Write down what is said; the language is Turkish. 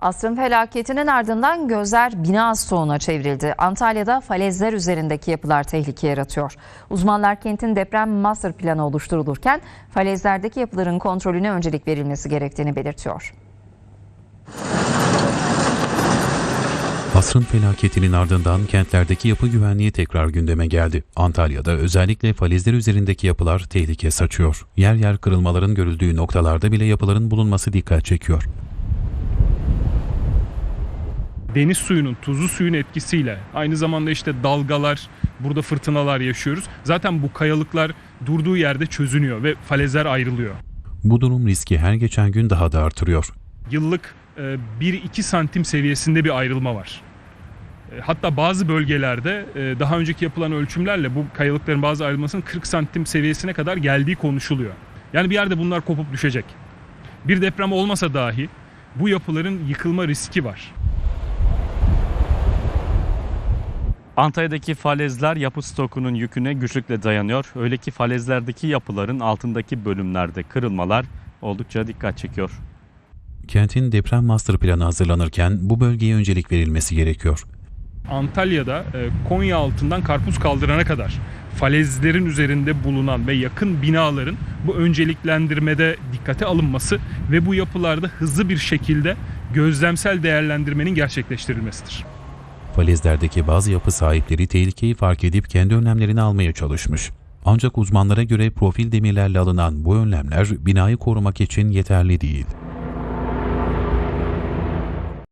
Asrın felaketinin ardından gözler bina stoğuna çevrildi. Antalya'da falezler üzerindeki yapılar tehlike yaratıyor. Uzmanlar kentin deprem master planı oluşturulurken falezlerdeki yapıların kontrolüne öncelik verilmesi gerektiğini belirtiyor. Asrın felaketinin ardından kentlerdeki yapı güvenliği tekrar gündeme geldi. Antalya'da özellikle falezler üzerindeki yapılar tehlike saçıyor. Yer yer kırılmaların görüldüğü noktalarda bile yapıların bulunması dikkat çekiyor. Deniz suyunun, tuzlu suyun etkisiyle aynı zamanda işte dalgalar, burada fırtınalar yaşıyoruz. Zaten bu kayalıklar durduğu yerde çözünüyor ve falezler ayrılıyor. Bu durum riski her geçen gün daha da artırıyor. Yıllık e, 1-2 santim seviyesinde bir ayrılma var. E, Hatta bazı bölgelerde e, daha önceki yapılan ölçümlerle bu kayalıkların bazı ayrılmasının 40 santim seviyesine kadar geldiği konuşuluyor. Yani bir yerde bunlar kopup düşecek. Bir deprem olmasa dahi bu yapıların yıkılma riski var. Antalya'daki falezler yapı stokunun yüküne güçlükle dayanıyor. Öyle ki falezlerdeki yapıların altındaki bölümlerde kırılmalar oldukça dikkat çekiyor. Kentin deprem master planı hazırlanırken bu bölgeye öncelik verilmesi gerekiyor. Antalya'da e, Konya altından karpuz kaldırana kadar falezlerin üzerinde bulunan ve yakın binaların bu önceliklendirmede dikkate alınması ve bu yapılarda hızlı bir şekilde gözlemsel değerlendirmenin gerçekleştirilmesidir. Falezlerdeki bazı yapı sahipleri tehlikeyi fark edip kendi önlemlerini almaya çalışmış. Ancak uzmanlara göre profil demirlerle alınan bu önlemler binayı korumak için yeterli değil.